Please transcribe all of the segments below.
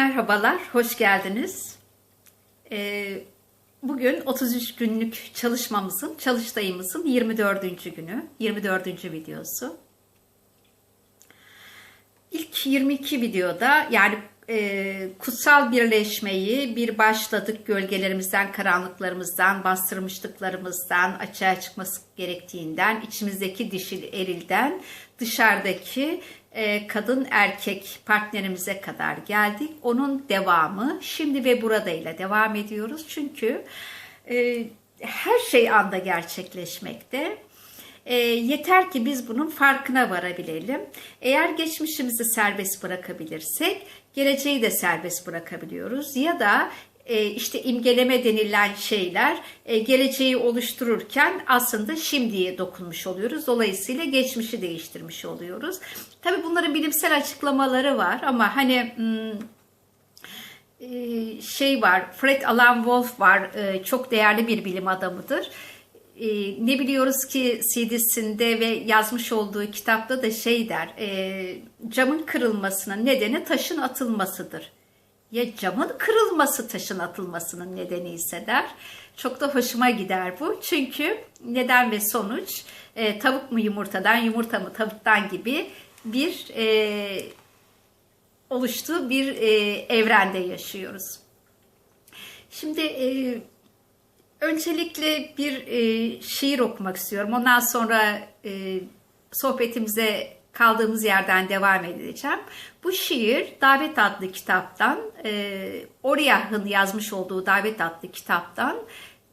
Merhabalar, hoş geldiniz. Ee, bugün 33 günlük çalışmamızın, çalıştayımızın 24. günü, 24. videosu. İlk 22 videoda yani e, kutsal birleşmeyi bir başladık gölgelerimizden, karanlıklarımızdan, bastırmışlıklarımızdan, açığa çıkması gerektiğinden, içimizdeki dişil erilden dışarıdaki e, kadın erkek partnerimize kadar geldik. Onun devamı şimdi ve burada ile devam ediyoruz. Çünkü e, her şey anda gerçekleşmekte. E, yeter ki biz bunun farkına varabilelim. Eğer geçmişimizi serbest bırakabilirsek geleceği de serbest bırakabiliyoruz. Ya da e, işte imgeleme denilen şeyler e, geleceği oluştururken aslında şimdiye dokunmuş oluyoruz. Dolayısıyla geçmişi değiştirmiş oluyoruz. Tabii bunların bilimsel açıklamaları var ama hani hmm, e, şey var, Fred Alan Wolf var, çok değerli bir bilim adamıdır. E, ne biliyoruz ki CD'sinde ve yazmış olduğu kitapta da şey der, camın kırılmasının nedeni taşın atılmasıdır. Ya camın kırılması taşın atılmasının nedeni ise der. Çok da hoşuma gider bu. Çünkü neden ve sonuç tavuk mu yumurtadan, yumurta mı tavuktan gibi bir e, oluştuğu bir e, evrende yaşıyoruz. Şimdi e, öncelikle bir e, şiir okumak istiyorum. Ondan sonra e, sohbetimize kaldığımız yerden devam edeceğim. Bu şiir Davet adlı kitaptan, e, Oriyah'ın yazmış olduğu Davet adlı kitaptan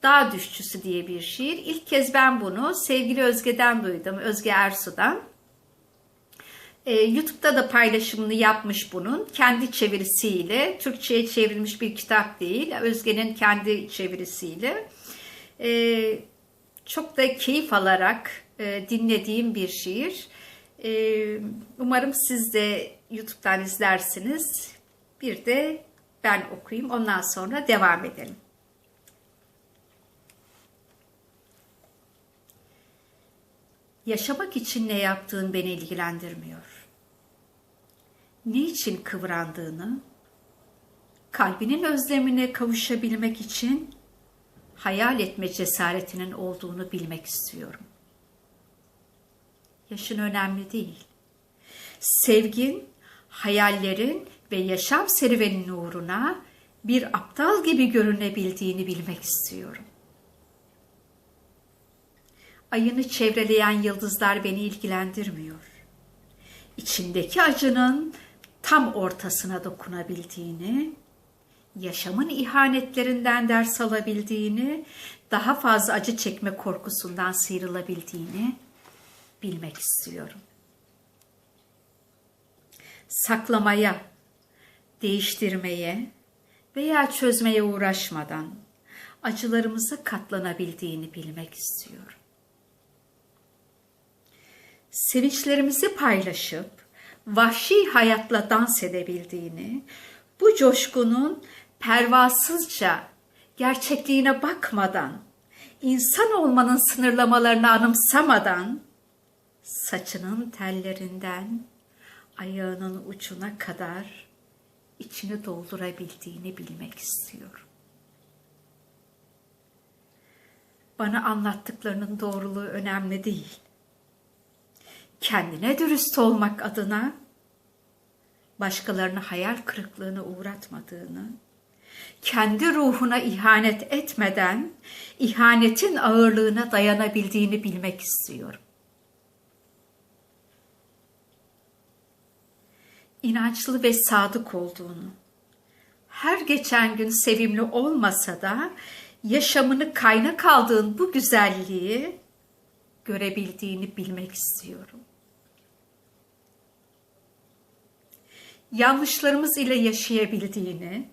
Dağ Düşçüsü diye bir şiir. İlk kez ben bunu sevgili Özge'den duydum, Özge Ersu'dan. Ee, YouTube'da da paylaşımını yapmış bunun. Kendi çevirisiyle. Türkçe'ye çevrilmiş bir kitap değil. Özge'nin kendi çevirisiyle. Ee, çok da keyif alarak e, dinlediğim bir şiir. Ee, umarım siz de YouTube'dan izlersiniz. Bir de ben okuyayım. Ondan sonra devam edelim. Yaşamak için ne yaptığın beni ilgilendirmiyor. Niçin kıvrandığını, kalbinin özlemine kavuşabilmek için hayal etme cesaretinin olduğunu bilmek istiyorum. Yaşın önemli değil. Sevgin, hayallerin ve yaşam serüvenin uğruna bir aptal gibi görünebildiğini bilmek istiyorum. Ayını çevreleyen yıldızlar beni ilgilendirmiyor. İçindeki acının tam ortasına dokunabildiğini, yaşamın ihanetlerinden ders alabildiğini, daha fazla acı çekme korkusundan sıyrılabildiğini bilmek istiyorum. Saklamaya, değiştirmeye veya çözmeye uğraşmadan acılarımıza katlanabildiğini bilmek istiyorum sevinçlerimizi paylaşıp vahşi hayatla dans edebildiğini, bu coşkunun pervasızca gerçekliğine bakmadan, insan olmanın sınırlamalarını anımsamadan, saçının tellerinden ayağının ucuna kadar içini doldurabildiğini bilmek istiyorum. Bana anlattıklarının doğruluğu önemli değil kendine dürüst olmak adına başkalarını hayal kırıklığına uğratmadığını, kendi ruhuna ihanet etmeden ihanetin ağırlığına dayanabildiğini bilmek istiyorum. İnançlı ve sadık olduğunu, her geçen gün sevimli olmasa da yaşamını kaynak aldığın bu güzelliği görebildiğini bilmek istiyorum. yanlışlarımız ile yaşayabildiğini,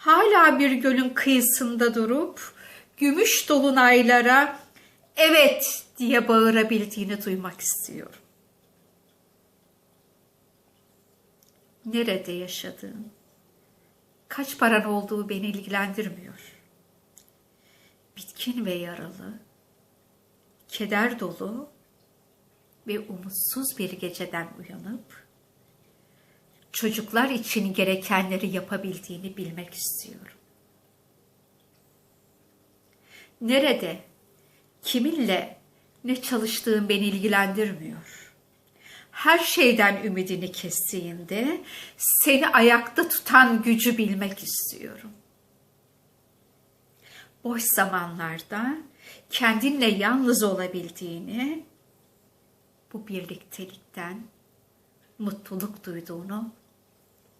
hala bir gölün kıyısında durup gümüş dolunaylara evet diye bağırabildiğini duymak istiyorum. Nerede yaşadığın, kaç paran olduğu beni ilgilendirmiyor. Bitkin ve yaralı, keder dolu ve umutsuz bir geceden uyanıp çocuklar için gerekenleri yapabildiğini bilmek istiyorum. Nerede, kiminle ne çalıştığım beni ilgilendirmiyor. Her şeyden ümidini kestiğinde seni ayakta tutan gücü bilmek istiyorum. Boş zamanlarda kendinle yalnız olabildiğini, bu birliktelikten mutluluk duyduğunu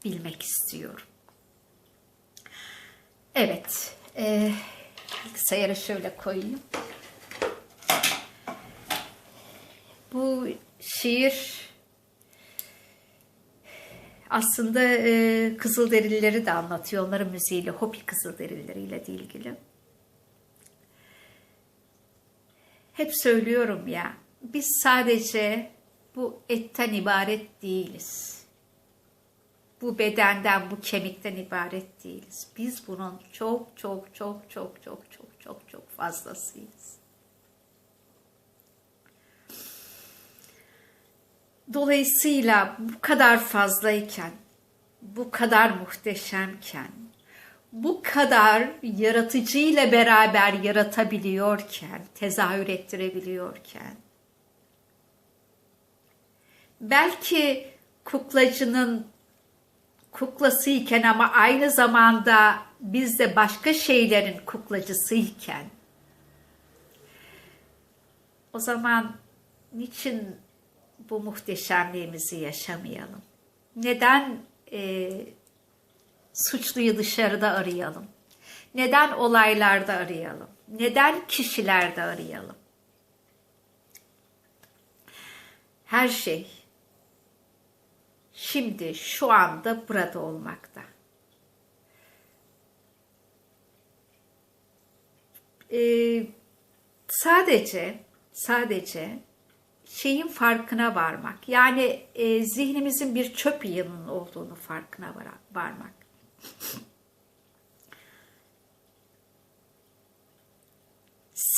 bilmek istiyorum. Evet, e, bilgisayarı şöyle koyayım. Bu şiir aslında e, Kızılderilileri de anlatıyor. Onların müziğiyle, Hopi Kızılderilileriyle de ilgili. Hep söylüyorum ya, biz sadece bu etten ibaret değiliz. Bu bedenden, bu kemikten ibaret değiliz. Biz bunun çok çok çok çok çok çok çok çok fazlasıyız. Dolayısıyla bu kadar fazlayken, bu kadar muhteşemken, bu kadar yaratıcıyla beraber yaratabiliyorken, tezahür ettirebiliyorken, belki kuklacının kuklasıyken ama aynı zamanda biz de başka şeylerin kuklacısıyken, o zaman niçin bu muhteşemliğimizi yaşamayalım? Neden e, suçluyu dışarıda arayalım? Neden olaylarda arayalım? Neden kişilerde arayalım? Her şey şimdi şu anda burada olmakta. Ee, sadece sadece şeyin farkına varmak. Yani e, zihnimizin bir çöp yığının olduğunu farkına var, varmak.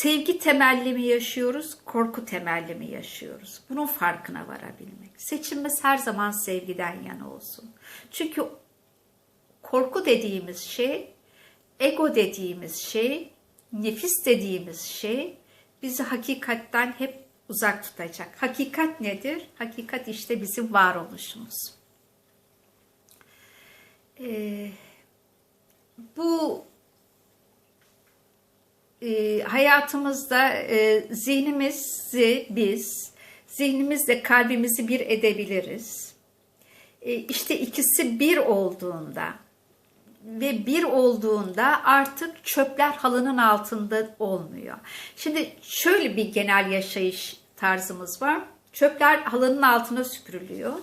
Sevgi temelli mi yaşıyoruz, korku temelli mi yaşıyoruz? Bunun farkına varabilmek. Seçimimiz her zaman sevgiden yana olsun. Çünkü korku dediğimiz şey, ego dediğimiz şey, nefis dediğimiz şey bizi hakikatten hep uzak tutacak. Hakikat nedir? Hakikat işte bizim varoluşumuz. Ee, bu e, hayatımızda e, zihnimizi biz, zihnimizle kalbimizi bir edebiliriz. E, işte ikisi bir olduğunda ve bir olduğunda artık çöpler halının altında olmuyor. Şimdi şöyle bir genel yaşayış tarzımız var. Çöpler halının altına süpürülüyor.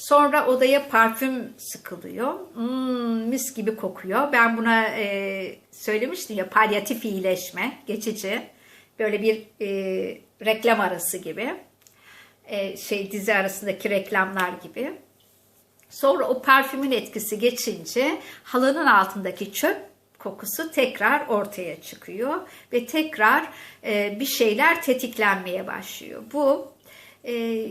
Sonra odaya parfüm sıkılıyor. Hmm, mis gibi kokuyor. Ben buna e, söylemiştim ya palyatif iyileşme, geçici. Böyle bir e, reklam arası gibi. E, şey dizi arasındaki reklamlar gibi. Sonra o parfümün etkisi geçince halının altındaki çöp kokusu tekrar ortaya çıkıyor ve tekrar e, bir şeyler tetiklenmeye başlıyor. Bu e,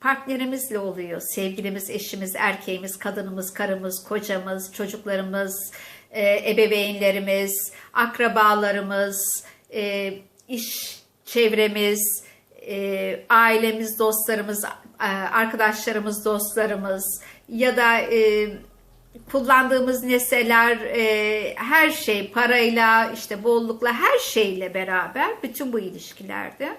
partnerimizle oluyor. Sevgilimiz, eşimiz, erkeğimiz, kadınımız, karımız, kocamız, çocuklarımız, e, ebeveynlerimiz, akrabalarımız, e, iş çevremiz, e, ailemiz, dostlarımız, e, arkadaşlarımız, dostlarımız ya da e, kullandığımız nesneler, e, her şey parayla, işte bollukla, her şeyle beraber bütün bu ilişkilerde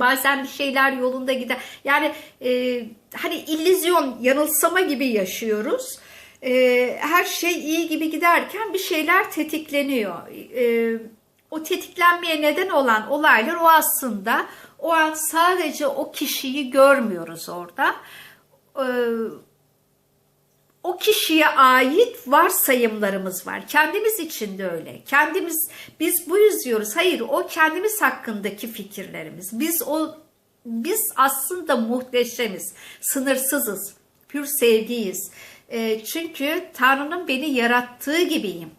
bazen bir şeyler yolunda gider. Yani e, hani illüzyon, yanılsama gibi yaşıyoruz. E, her şey iyi gibi giderken bir şeyler tetikleniyor. E, o tetiklenmeye neden olan olaylar o aslında o an sadece o kişiyi görmüyoruz orada. E, o kişiye ait varsayımlarımız var. Kendimiz için de öyle. Kendimiz biz bu yüzüyoruz. Hayır, o kendimiz hakkındaki fikirlerimiz. Biz o biz aslında muhteşemiz, sınırsızız, pür sevgiyiz. E, çünkü Tanrı'nın beni yarattığı gibiyim.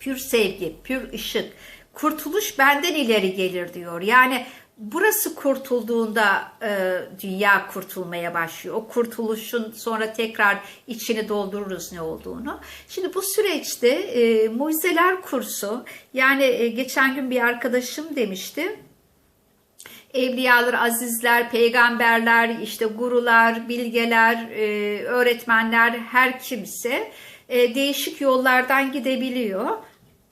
Pür sevgi, pür ışık. Kurtuluş benden ileri gelir diyor. Yani burası kurtulduğunda e, dünya kurtulmaya başlıyor. O kurtuluşun sonra tekrar içini doldururuz ne olduğunu. Şimdi bu süreçte e, mucizeler kursu yani e, geçen gün bir arkadaşım demişti. Evliyalar, azizler, peygamberler, işte gurular, bilgeler, e, öğretmenler her kimse e, değişik yollardan gidebiliyor.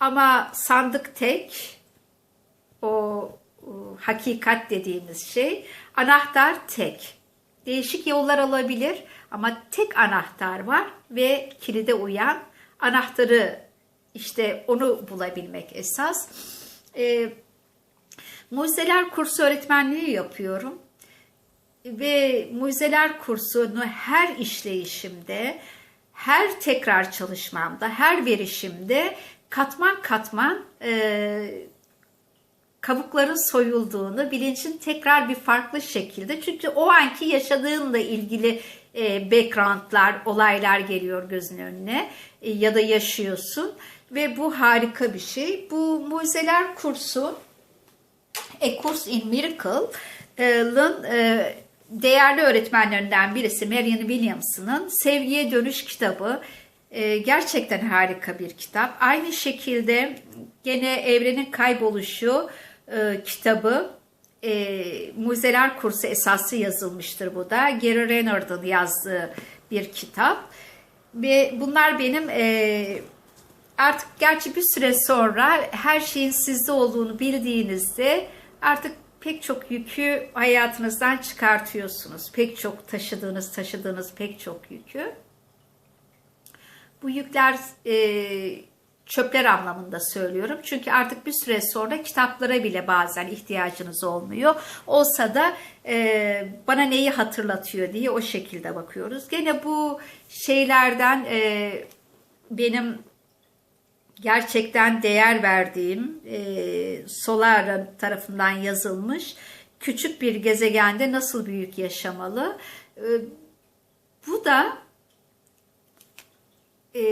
Ama sandık tek, o, hakikat dediğimiz şey, anahtar tek. Değişik yollar olabilir ama tek anahtar var ve kilide uyan anahtarı işte onu bulabilmek esas. E, Mucizeler kursu öğretmenliği yapıyorum. Ve mucizeler kursunu her işleyişimde, her tekrar çalışmamda, her verişimde katman katman e, kabukların soyulduğunu, bilincin tekrar bir farklı şekilde. Çünkü o anki yaşadığınla ilgili e, backgroundlar, olaylar geliyor gözün önüne e, ya da yaşıyorsun. Ve bu harika bir şey. Bu mucizeler kursu A Course in Miracle'ın e, değerli öğretmenlerinden birisi Marianne Williamson'ın Sevgiye Dönüş kitabı. E, gerçekten harika bir kitap. Aynı şekilde gene Evrenin Kayboluşu e, kitabı e, Muzeler Kursu esası yazılmıştır bu da. Gary Renard'ın yazdığı bir kitap. Ve bunlar benim e, artık gerçi bir süre sonra her şeyin sizde olduğunu bildiğinizde artık pek çok yükü hayatınızdan çıkartıyorsunuz. Pek çok taşıdığınız, taşıdığınız pek çok yükü. Bu yükler e, çöpler anlamında söylüyorum. Çünkü artık bir süre sonra kitaplara bile bazen ihtiyacınız olmuyor. Olsa da e, bana neyi hatırlatıyor diye o şekilde bakıyoruz. Gene bu şeylerden e, benim gerçekten değer verdiğim e, Solar tarafından yazılmış küçük bir gezegende nasıl büyük yaşamalı. E, bu da e,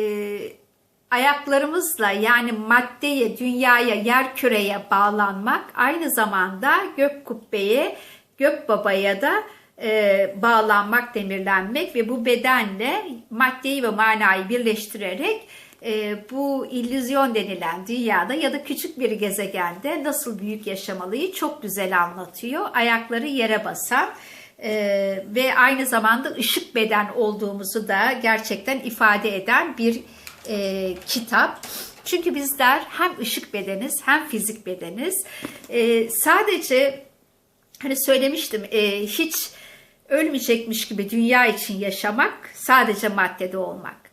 ayaklarımızla yani maddeye, dünyaya, yer küreye bağlanmak aynı zamanda gök kubbeye, gök babaya da e, bağlanmak, demirlenmek ve bu bedenle maddeyi ve manayı birleştirerek e, bu illüzyon denilen dünyada ya da küçük bir gezegende nasıl büyük yaşamalıyı çok güzel anlatıyor. Ayakları yere basan e, ve aynı zamanda ışık beden olduğumuzu da gerçekten ifade eden bir e, kitap. Çünkü bizler hem ışık bedeniz hem fizik bedeniz. E, sadece hani söylemiştim e, hiç ölmeyecekmiş gibi dünya için yaşamak sadece maddede olmak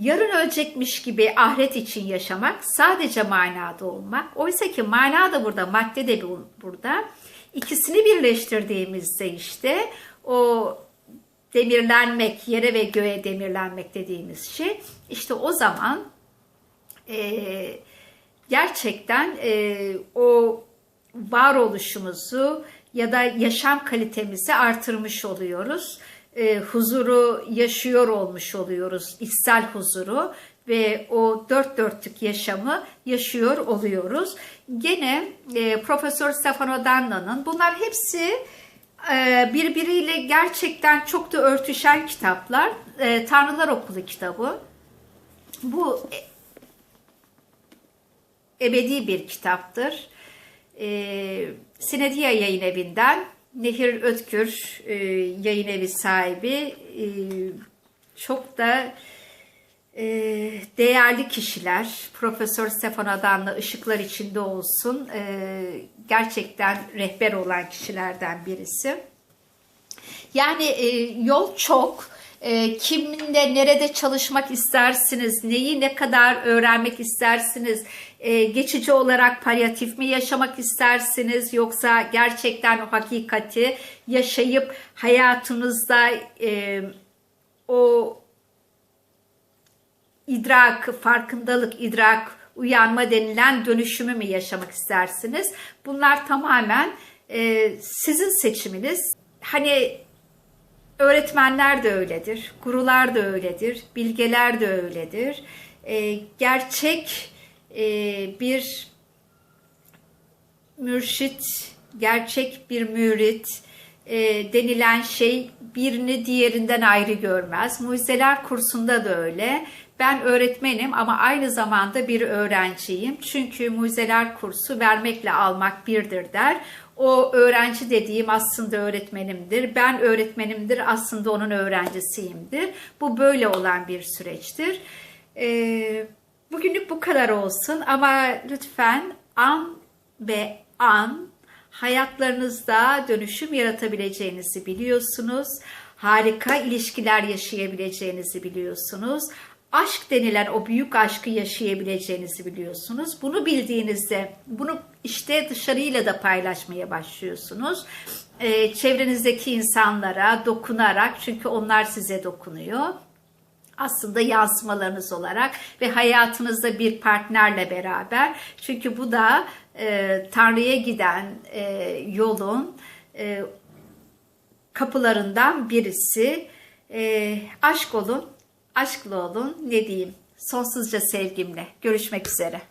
yarın ölecekmiş gibi ahiret için yaşamak sadece manada olmak. Oysa ki mana da burada, madde de burada. İkisini birleştirdiğimizde işte o demirlenmek, yere ve göğe demirlenmek dediğimiz şey işte o zaman e, gerçekten e, o varoluşumuzu ya da yaşam kalitemizi artırmış oluyoruz e, huzuru yaşıyor olmuş oluyoruz. içsel huzuru ve o dört dörtlük yaşamı yaşıyor oluyoruz. Gene e, Profesör Stefano Danna'nın bunlar hepsi birbiriyle gerçekten çok da örtüşen kitaplar. E, Tanrılar Okulu kitabı. Bu e, ebedi bir kitaptır. E, Sinedia yayın evinden Nehir Ötkür e, yayın evi sahibi çok da değerli kişiler. Profesör Stefan Adan'la ışıklar içinde olsun. E, gerçekten rehber olan kişilerden birisi. Yani e, yol çok. E, kiminle nerede çalışmak istersiniz, neyi ne kadar öğrenmek istersiniz, geçici olarak palyatif mi yaşamak istersiniz yoksa gerçekten o hakikati yaşayıp hayatınızda e, o idrak, farkındalık, idrak, uyanma denilen dönüşümü mü yaşamak istersiniz? Bunlar tamamen e, sizin seçiminiz. Hani öğretmenler de öyledir, gurular da öyledir, bilgeler de öyledir. E, gerçek e, bir mürşit gerçek bir mürit e, denilen şey birini diğerinden ayrı görmez. Mucizeler kursunda da öyle. Ben öğretmenim ama aynı zamanda bir öğrenciyim. Çünkü mucizeler kursu vermekle almak birdir der. O öğrenci dediğim aslında öğretmenimdir. Ben öğretmenimdir aslında onun öğrencisiyimdir. Bu böyle olan bir süreçtir. Ee, bugünlük bu kadar olsun ama lütfen an ve an hayatlarınızda dönüşüm yaratabileceğinizi biliyorsunuz. Harika ilişkiler yaşayabileceğinizi biliyorsunuz. Aşk denilen o büyük aşkı yaşayabileceğinizi biliyorsunuz. Bunu bildiğinizde bunu işte dışarıyla da paylaşmaya başlıyorsunuz. Ee, çevrenizdeki insanlara dokunarak çünkü onlar size dokunuyor aslında yansımalarınız olarak ve hayatınızda bir partnerle beraber çünkü bu da e, Tanrı'ya giden e, yolun e, kapılarından birisi E, aşk olun aşklı olun ne diyeyim sonsuzca sevgimle görüşmek üzere.